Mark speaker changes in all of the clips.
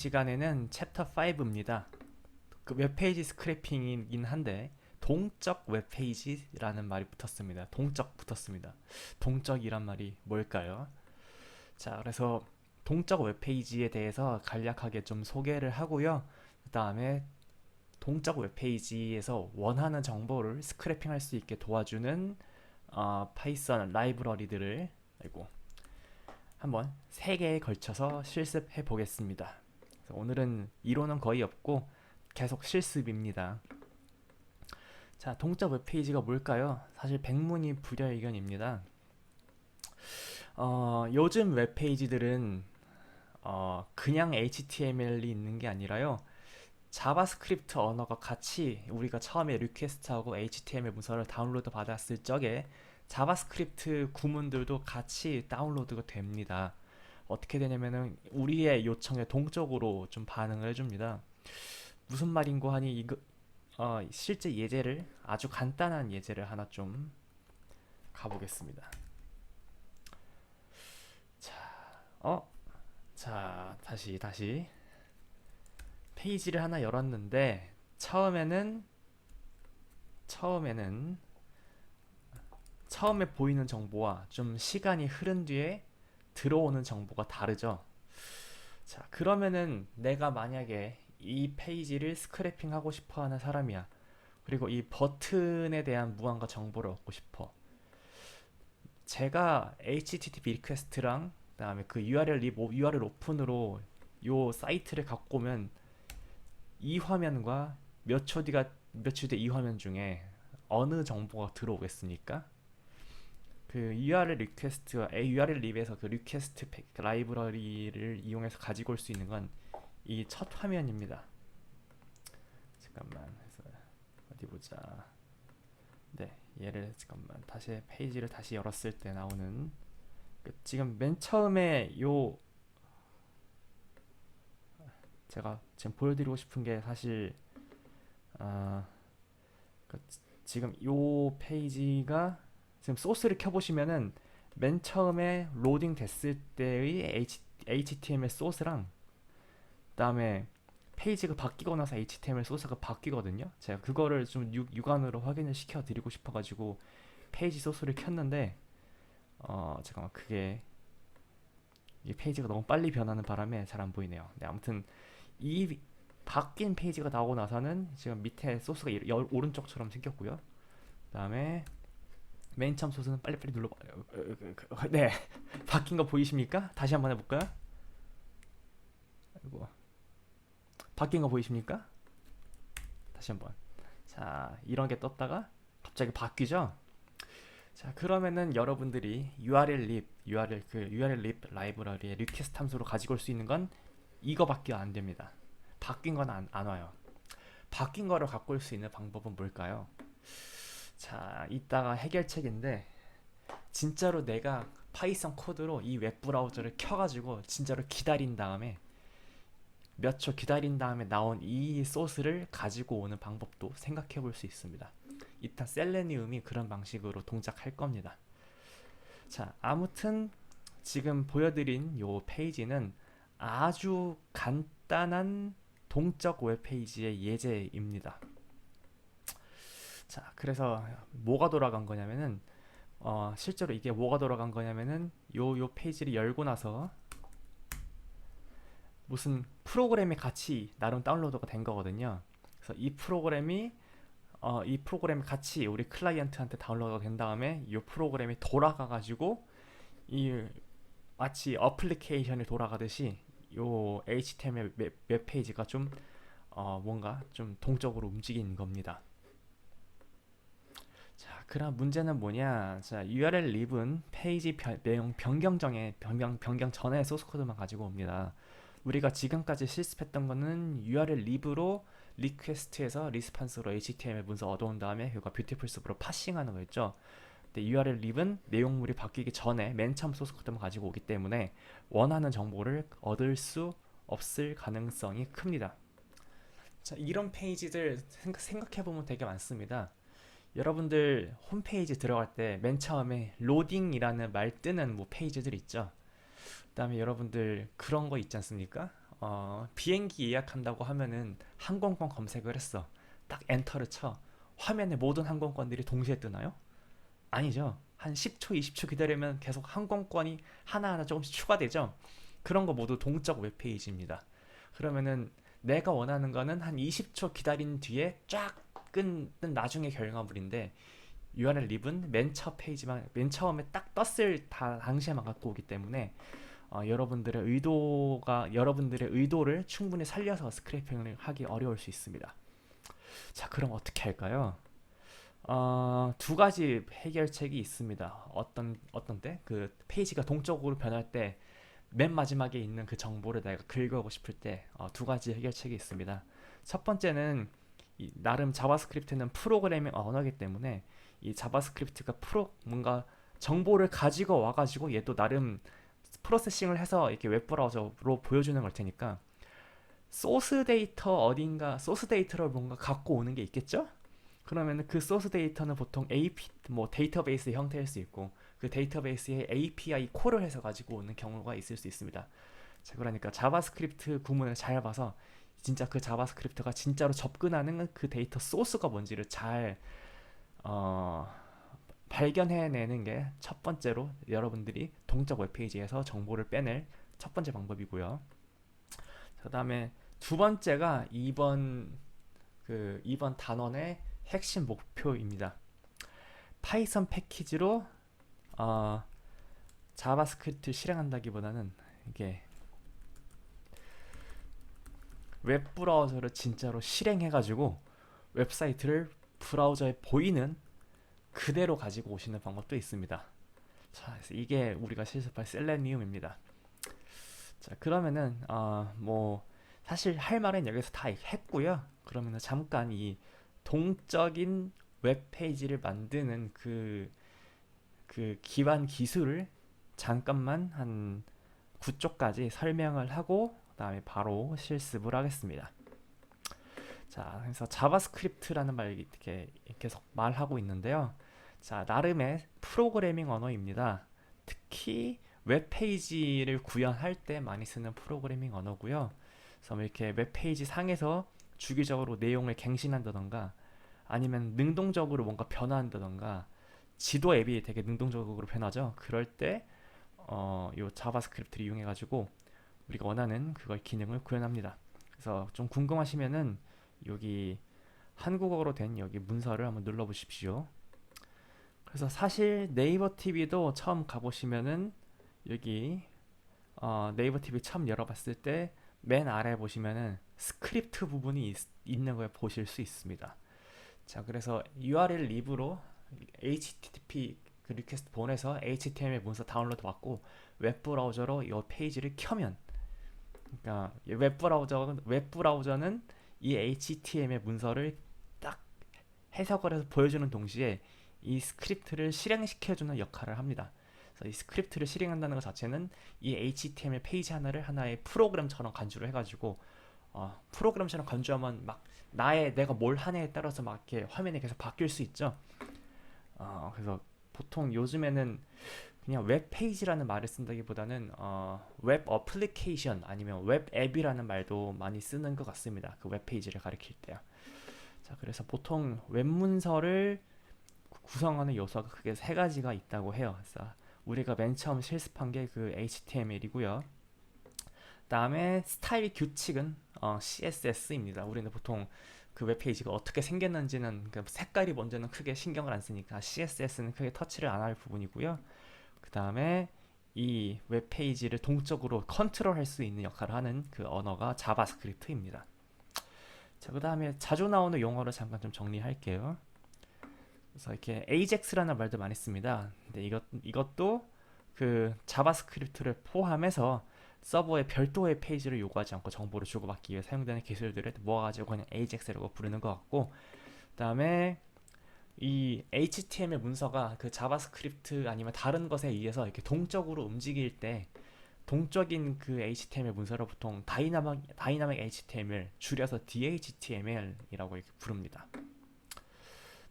Speaker 1: 시간에는 챕터 5입니다. 그 웹페이지 스크래핑이긴 한데 동적 웹페이지라는 말이 붙었습니다. 동적 붙었습니다. 동적이란 말이 뭘까요? 자, 그래서 동적 웹페이지에 대해서 간략하게 좀 소개를 하고요. 그 다음에 동적 웹페이지에서 원하는 정보를 스크래핑할 수 있게 도와주는 어, 파이썬 라이브러리들을 아이고 한번 세 개에 걸쳐서 실습해 보겠습니다. 오늘은 이론은 거의 없고 계속 실습입니다. 자, 동적 웹페이지가 뭘까요? 사실 백문이 불여의견입니다. 어, 요즘 웹페이지들은 어, 그냥 HTML이 있는 게 아니라요. 자바스크립트 언어가 같이 우리가 처음에 리퀘스트하고 HTML 문서를 다운로드 받았을 적에 자바스크립트 구문들도 같이 다운로드가 됩니다. 어떻게 되냐면은 우리의 요청에 동적으로 좀 반응을 해줍니다. 무슨 말인고 하니 이거 어, 실제 예제를 아주 간단한 예제를 하나 좀 가보겠습니다. 자, 어, 자 다시 다시 페이지를 하나 열었는데 처음에는 처음에는 처음에 보이는 정보와 좀 시간이 흐른 뒤에 들어오는 정보가 다르죠. 자, 그러면은 내가 만약에 이 페이지를 스크래핑 하고 싶어 하는 사람이야. 그리고 이 버튼에 대한 무언가 정보를 얻고 싶어. 제가 HTTP 리퀘스트랑 그다음에 그 URL 립, URL 오픈으로 요 사이트를 갖고 오면 이 화면과 몇 초 뒤가 몇초뒤이 화면 중에 어느 정보가 들어오겠습니까? 그 URL 리퀘스트와 URL 립에서 그 리퀘스트 라이브러리를 이용해서 가지고 올 수 있는 건 이 첫 화면입니다. 잠깐만 해서 어디 보자. 네, 얘를 잠깐만 다시 페이지를 다시 열었을 때 나오는 그 지금 맨 처음에 요 제가 지금 보여드리고 싶은 게 사실 아, 그 지금 요 페이지가 지금 소스를 켜보시면은 맨 처음에 로딩 됐을 때의 H, HTML 소스랑 그다음에 페이지가 바뀌고 나서 HTML 소스가 바뀌거든요. 제가 그거를 좀 육, 육안으로 확인을 시켜 드리고 싶어가지고 페이지 소스를 켰는데 어 잠깐만 그게 이 페이지가 너무 빨리 변하는 바람에 잘 안 보이네요. 네, 아무튼 이 바뀐 페이지가 나오고 나서는 지금 밑에 소스가 이- 여- 오른쪽처럼 생겼고요. 그다음에 맨 처음 소스는 빨리빨리 눌러봐요. 네, 바뀐 거 보이십니까? 다시 한번 해볼까요? 아이고, 바뀐 거 보이십니까? 다시 한번. 자, 이런 게 떴다가 갑자기 바뀌죠? 자, 그러면은 여러분들이 URL 립, URL 그 URL 립 라이브러리의 리퀘스트 함수로 가지고 올 수 있는 건 이거밖에 안 됩니다. 바뀐 건 안 안 와요. 바뀐 거를 갖고 올 수 있는 방법은 뭘까요? 자, 이따가 해결책인데 진짜로 내가 파이썬 코드로 이 웹 브라우저를 켜가지고 진짜로 기다린 다음에 몇 초 기다린 다음에 나온 이 소스를 가지고 오는 방법도 생각해 볼 수 있습니다. 일단 셀레니움이 그런 방식으로 동작할 겁니다. 자, 아무튼 지금 보여드린 요 페이지는 아주 간단한 동적 웹페이지의 예제입니다. 자, 그래서 뭐가 돌아간 거냐면은 어, 실제로 이게 뭐가 돌아간 거냐면은 요 요 페이지를 열고 나서 무슨 프로그램이 같이 나름 다운로드가 된 거거든요. 그래서 이 프로그램이 어, 이 프로그램이 같이 우리 클라이언트한테 다운로드가 된 다음에 이 프로그램이 돌아가 가지고 이 마치 어플리케이션이 돌아가듯이 요 HTML 웹, 웹 페이지가 좀 어, 뭔가 좀 동적으로 움직이는 겁니다. 자, 그럼 문제는 뭐냐? 자, URL 립은 페이지 변, 내용 변경 전에 변경 변경 전에 소스 코드만 가지고 옵니다. 우리가 지금까지 실습했던 거는 URL 립으로 리퀘스트에서 리스판스로 HTML 문서 얻어온 다음에 그거 뷰티풀 숲으로 파싱하는 거였죠. 근데 URL 립은 내용물이 바뀌기 전에 맨 처음 소스 코드만 가지고 오기 때문에 원하는 정보를 얻을 수 없을 가능성이 큽니다. 자, 이런 페이지들 생각해 보면 되게 많습니다. 여러분들 홈페이지 들어갈 때 맨 처음에 로딩이라는 말 뜨는 뭐 페이지들 있죠. 그다음에 여러분들 그런 거 있지 않습니까? 어, 비행기 예약한다고 하면은 항공권 검색을 했어. 딱 엔터를 쳐. 화면에 모든 항공권들이 동시에 뜨나요? 아니죠. 한 10초, 20초 기다리면 계속 항공권이 하나하나 조금씩 추가되죠. 그런 거 모두 동적 웹페이지입니다. 그러면은 내가 원하는 거는 한 20초 기다린 뒤에 쫙 끝는 나중에 결과물인데 URL 립은 맨 첫 페이지만 맨 처음에 딱 떴을 다 당시에만 갖고 오기 때문에 어, 여러분들의 의도가 여러분들의 의도를 충분히 살려서 스크래핑을 하기 어려울 수 있습니다. 자, 그럼 어떻게 할까요? 어, 두 가지 해결책이 있습니다. 어떤 어떤 때 그 페이지가 동적으로 변할 때 맨 마지막에 있는 그 정보를 내가 긁어오고 싶을 때두 가지 해결책이 있습니다. 첫 번째는 이 나름 자바스크립트는 프로그래밍 언어이기 때문에 이 자바스크립트가 프로 뭔가 정보를 가지고 와가지고 얘도 나름 프로세싱을 해서 이렇게 웹 브라우저로 보여주는 걸 테니까 소스 데이터 어딘가 소스 데이터를 뭔가 갖고 오는 게 있겠죠? 그러면 그 소스 데이터는 보통 AP 뭐 데이터베이스 형태일 수 있고 그 데이터베이스에 API 콜을 해서 가지고 오는 경우가 있을 수 있습니다. 자, 그러니까 자바스크립트 구문을 잘 봐서 진짜 그 자바스크립트가 진짜로 접근하는 그 데이터 소스가 뭔지를 잘 어, 발견해내는 게 첫 번째로 여러분들이 동적 웹페이지에서 정보를 빼낼 첫 번째 방법이고요. 그 다음에 두 번째가 2번 그 2번 단원의 핵심 목표입니다. 파이썬 패키지로 어, 자바스크립트 실행한다기보다는 이게 웹 브라우저를 진짜로 실행해가지고 웹사이트를 브라우저에 보이는 그대로 가지고 오시는 방법도 있습니다. 자, 이게 우리가 실습할 셀레니움입니다. 자, 그러면은 어, 뭐 사실 할 말은 여기서 다 했고요. 그러면은 잠깐 이 동적인 웹 페이지를 만드는 그, 그 기반 기술을 잠깐만 한 9쪽까지 설명을 하고 그 다음에 바로 실습을 하겠습니다. 자, 그래서 자바스크립트라는 말 이렇게 계속 말하고 있는데요. 자, 나름의 프로그래밍 언어입니다. 특히 웹페이지를 구현할 때 많이 쓰는 프로그래밍 언어고요. 그래서 뭐 이렇게 웹페이지 상에서 주기적으로 내용을 갱신한다던가 아니면 능동적으로 뭔가 변화한다던가 지도 앱이 되게 능동적으로 변하죠. 그럴 때 어, 요 자바스크립트를 이용해 가지고 우리가 원하는 그걸 기능을 구현합니다. 그래서 좀 궁금하시면은 여기 한국어로 된 여기 문서를 한번 눌러 보십시오. 그래서 사실 네이버 TV도 처음 가보시면은 여기 어, 네이버 TV 처음 열어봤을 때 맨 아래 보시면은 스크립트 부분이 있, 있는 걸 보실 수 있습니다. 자, 그래서 URL 립으로 HTTP 그 리퀘스트 보내서 HTML 문서 다운로드 받고 웹 브라우저로 이 페이지를 켜면 그러니까 웹 브라우저 웹 브라우저는 이 HTML 문서를 딱 해석을 해서 보여주는 동시에 이 스크립트를 실행시켜주는 역할을 합니다. 이 스크립트를 실행한다는 것 자체는 이 HTML 페이지 하나를 하나의 프로그램처럼 간주를 해가지고 어, 프로그램처럼 간주하면 막 나의 내가 뭘 하냐에 따라서 막 이렇게 화면이 계속 바뀔 수 있죠. 어, 그래서 보통 요즘에는 그냥 웹 페이지라는 말을 쓴다기보다는 어, 웹 어플리케이션 아니면 웹 앱이라는 말도 많이 쓰는 것 같습니다. 그 웹 페이지를 가리킬 때요. 자, 그래서 보통 웹 문서를 구성하는 요소가 크게 세 가지가 있다고 해요. 그래서 우리가 맨 처음 실습한 게 그 HTML이고요. 다음에 스타일 규칙은 어, CSS입니다. 우리는 보통 그 웹페이지가 어떻게 생겼는지는 그 색깔이 먼저는 크게 신경을 안 쓰니까 CSS는 크게 터치를 안 할 부분이고요. 그 다음에 이 웹페이지를 동적으로 컨트롤 할 수 있는 역할을 하는 그 언어가 자바스크립트입니다. 자, 그 다음에 자주 나오는 용어를 잠깐 좀 정리할게요. 그래서 이렇게 AJAX라는 말도 많이 씁니다. 근데 이것 이것도 그 자바스크립트를 포함해서 서버에 별도의 페이지를 요구하지 않고 정보를 주고받기 위해 사용되는 기술들을 모아가지고 그냥 AJAX라고 부르는 것 같고, 그 다음에 이 HTML 문서가 그 자바스크립트 아니면 다른 것에 의해서 이렇게 동적으로 움직일 때 동적인 그 HTML 문서를 보통 다이나믹 다이나믹 HTML 줄여서 DHTML이라고 이렇게 부릅니다.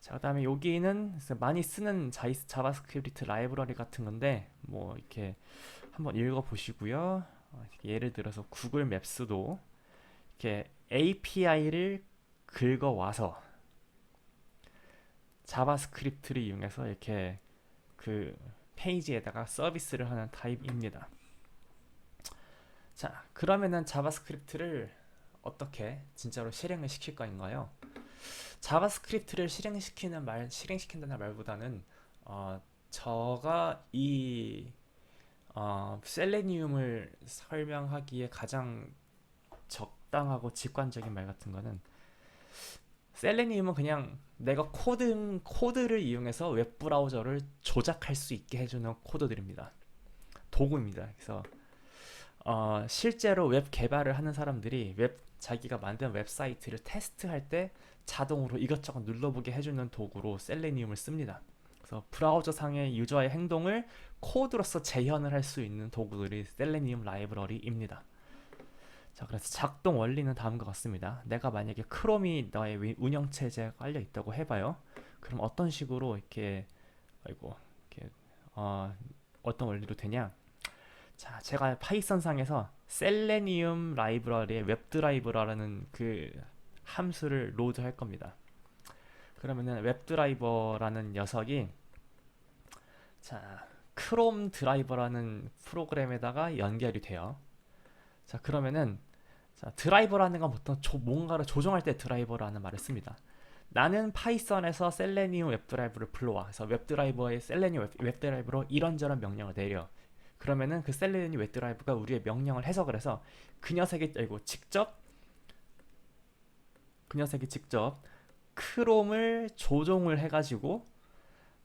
Speaker 1: 자, 그 다음에 여기는 많이 쓰는 자바스크립트 라이브러리 같은 건데 뭐 이렇게 한번 읽어 보시고요. 어, 예를 들어서 구글 맵스도 이렇게 API를 긁어 와서 자바스크립트를 이용해서 이렇게 그 페이지에다가 서비스를 하는 타입입니다. 자, 그러면은 자바스크립트를 어떻게 진짜로 실행을 시킬 거인가요? 자바스크립트를 실행시키는 말, 실행시킨다는 말보다는 어, 저가 이 어, 셀레니움을 설명하기에 가장 적당하고 직관적인 말 같은 거는 셀레니움은 그냥 내가 코드 코드를 이용해서 웹 브라우저를 조작할 수 있게 해주는 코드들입니다. 도구입니다. 그래서 어, 실제로 웹 개발을 하는 사람들이 웹 자기가 만든 웹사이트를 테스트할 때 자동으로 이것저것 눌러보게 해주는 도구로 셀레니움을 씁니다. 그래서 브라우저 상의 유저의 행동을 코드로서 재현을 할 수 있는 도구들이 셀레니움 라이브러리입니다. 자, 그래서 작동 원리는 다음과 같습니다. 내가 만약에 크롬이 너의 위- 운영 체제에 깔려 있다고 해봐요. 그럼 어떤 식으로 이렇게 아이고 이렇게 어, 어떤 원리로 되냐? 자, 제가 파이썬 상에서 셀레니움 라이브러리의 웹드라이버라는 그 함수를 로드할 겁니다. 그러면은 웹드라이버라는 녀석이 자, 크롬 드라이버라는 프로그램에다가 연결이 돼요. 자, 그러면은 자, 드라이버라는 건 보통 조- 뭔가를 조종할 때 드라이버라는 말을 씁니다. 나는 파이썬에서 셀레니움 웹드라이버를 불러와. 그래서 웹드라이버의 셀레니움 웹, 웹드라이버로 이런저런 명령을 내려. 그러면은 그 셀레니움 웹드라이버가 우리의 명령을 해석을 해서 그 녀석이 아이고 직접 그 녀석이 직접 크롬을 조종을 해가지고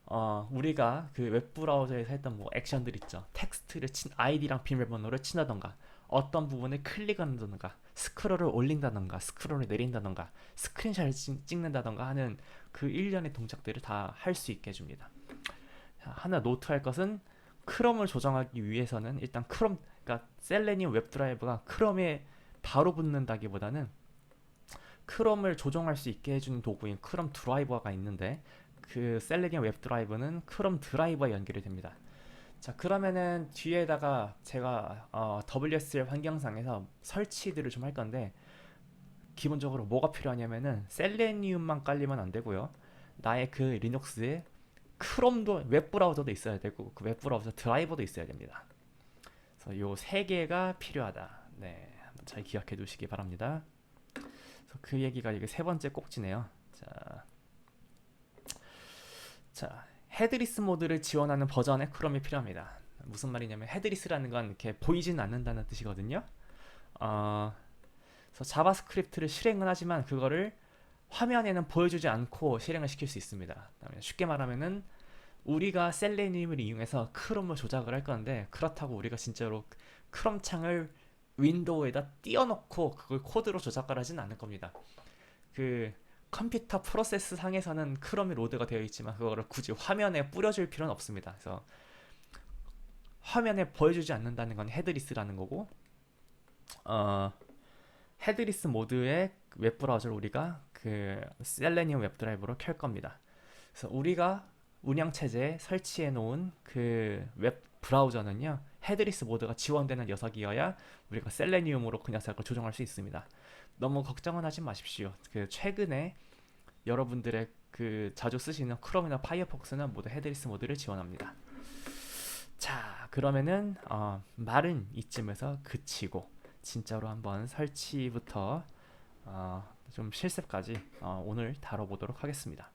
Speaker 1: 어 우리가 그 웹브라우저에서 했던 뭐 액션들 있죠 텍스트를 친 아이디랑 비밀번호를 친다던가 어떤 부분을 클릭한다던가 스크롤을 올린다던가 스크롤을 내린다던가 스크린샷을 찍- 찍는다던가 하는 그 일련의 동작들을 다 할 수 있게 해줍니다 자, 하나 노트할 것은 크롬을 조정하기 위해서는 일단 크롬 그러니까 셀레니움 웹드라이버가 크롬에 바로 붙는다기보다는 크롬을 조정할 수 있게 해주는 도구인 크롬 드라이버가 있는데 그 셀레니움 웹드라이버는 크롬 드라이버에 연결이 됩니다. 자 그러면은 뒤에다가 제가 어, WSL 환경상에서 설치들을 좀 할 건데 기본적으로 뭐가 필요하냐면은 셀레니움만 깔리면 안 되고요. 나의 그 리눅스에 크롬도 웹 브라우저도 있어야 되고 그 웹 브라우저 드라이버도 있어야 됩니다. 그래서 요 세 개가 필요하다. 네, 한번 잘 기억해 두시기 바랍니다. 그래서 그 얘기가 이게 세 번째 꼭지네요. 자, 자 헤드리스 모드를 지원하는 버전의 크롬이 필요합니다. 무슨 말이냐면 헤드리스라는 건 이렇게 보이진 않는다는 뜻이거든요. 어, 그래서 자바스크립트를 실행은 하지만 그거를 화면에는 보여주지 않고 실행을 시킬 수 있습니다. 쉽게 말하면은 우리가 셀레니움을 이용해서 크롬을 조작을 할 건데 그렇다고 우리가 진짜로 크롬 창을 윈도우에다 띄워놓고 그걸 코드로 조작을 하진 않을 겁니다. 그 컴퓨터 프로세스 상에서는 크롬이 로드가 되어 있지만 그거를 굳이 화면에 뿌려줄 필요는 없습니다. 그래서 화면에 보여주지 않는다는 건 헤드리스라는 거고 어, 헤드리스 모드의 웹 브라우저를 우리가 그 셀레니움 웹드라이버로 켤 겁니다. 그래서 우리가 운영 체제에 설치해 놓은 그 웹 브라우저는요 헤드리스 모드가 지원되는 녀석이어야 우리가 셀레니움으로 그 녀석을 조정할 수 있습니다. 너무 걱정은 하지 마십시오. 그 최근에 여러분들의 그 자주 쓰시는 크롬이나 파이어폭스는 모두 헤드리스 모드를 지원합니다. 자 그러면은 어, 말은 이쯤에서 그치고 진짜로 한번 설치부터 어, 좀 실습까지 어, 오늘 다뤄보도록 하겠습니다.